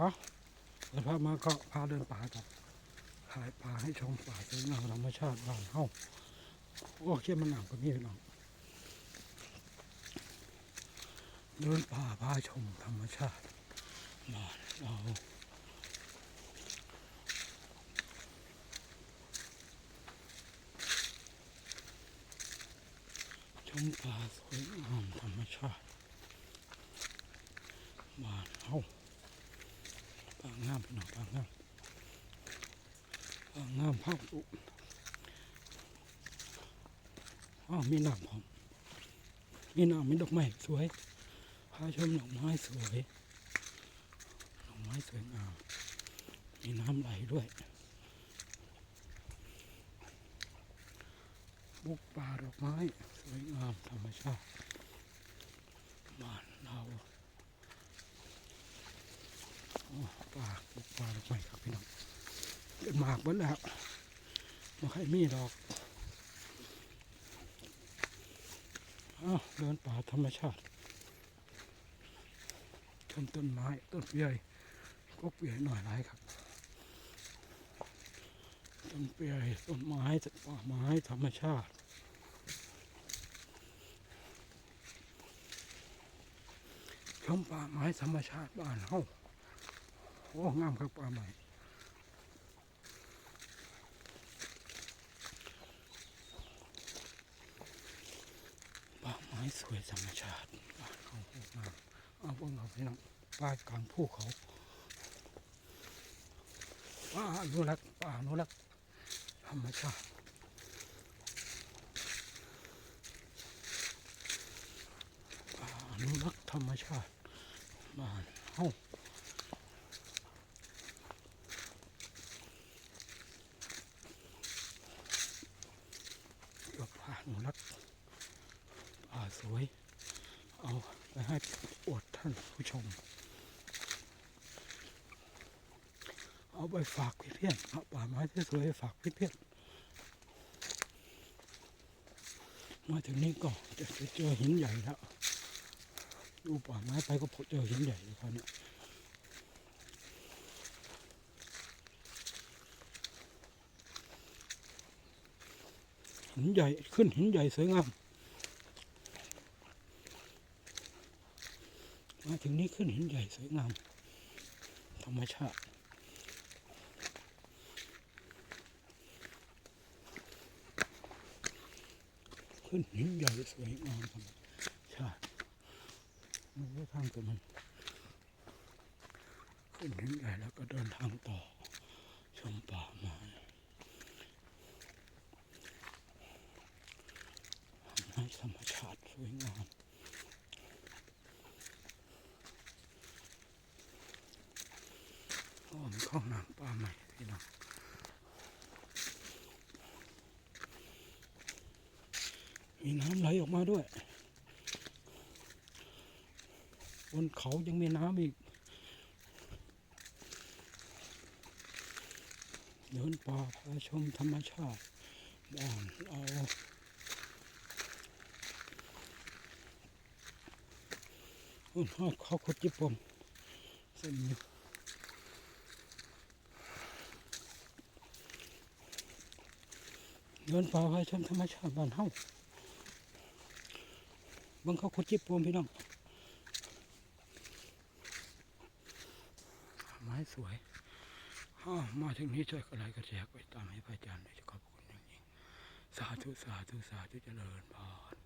ฮะเดินพามาก็พาเดินป่ากับขายป่าให้ชมป่าสวยงามธรรมชาติบ้านเฮาโอ้เชี่ยมันหนักกว่านี้พี่น้องเดินป่าพาชมธรรมชาติบ้านเราชมป่าสวยงามธรรมชาติบ้านเฮา งงามพี่น้องปางงามปางงามภาพอุอ้าวมีน้ำพร้อมมีน้ำมีดอกไม้สวยพาชมดอกไม้สวยดอกไม้สวยงามมีน้ำไหลด้วยบุกป่าดอกไม้สวยงามธรรมชาติบ้านเรา โอ้ ปลาปลาลงไปครับพี่น้องเดินหมากหมดแล้วไมาใครมีดอกอ้าวเดินป่าธรรมชาติชมต้นไม้ต้นเปียก็เปียหน่อยหลายครับต้นเปียต้นไม้ป่าไม้ธรรมชาติชมป่าไม้ธรรมชาติบ้านเฮา โอ้งามครับปลาใหม่ป่าไม้สวยธรรมชาติบ้านเขาโอ้งามเอาพวกเราพี่น้องป่ากลางภูเขาป่าอนุรักษ์ป่าอนุรักษ์ธรรมชาติป่าอนุรักษ์ธรรมชาติบ้านเฮา กับป่าหนูรักป่าสวย เอาไป ให้อวดท่านผู้ชม เอาไปฝากพี่เพี้ยนเอาป่าไม้ที่สวยๆฝากพี่เพี้ยนมาถึงนี้ก็จะจะเจอหินใหญ่แล้ว ดูป่าไม้ไปก็พบเจอหินใหญ่เลยคราวนี้หินใหญ่ขึ้นหินใหญ่สวยงามมา ถึงนี้ขึ้นหินใหญ่สวยงาม ธรรมชาติขึ้นหินใหญ่สวยงามธรรมชาติไม่ได้ทางตัวมันขึ้นหินใหญ่แล้วก็เดินทางต่อชมป่าม้ไม้ธรรมชาติสวยงาม อ้อมเข้าน้ำป่าใหม่พี่น้องมีน้ำไหลออกมาด้วย บนเขายังมีน้ำอีก เดินป่าพาชมธรรมชาติบ้านเราอุ่นฮอดเขาขุดจิบปมเส้นอยู่ เดินป่าพาชมธรรมชาติบ้านเฮาบังเขาขุดจิบปมพี่น้อง ไม้สวยอ้ามาถึงนี้ช่วยกระไรกระแจกไปตามให้พระอาจารย์ด้วยขอบคุณอย่างยิ่งสาธุสาธุสาธุเจริญพร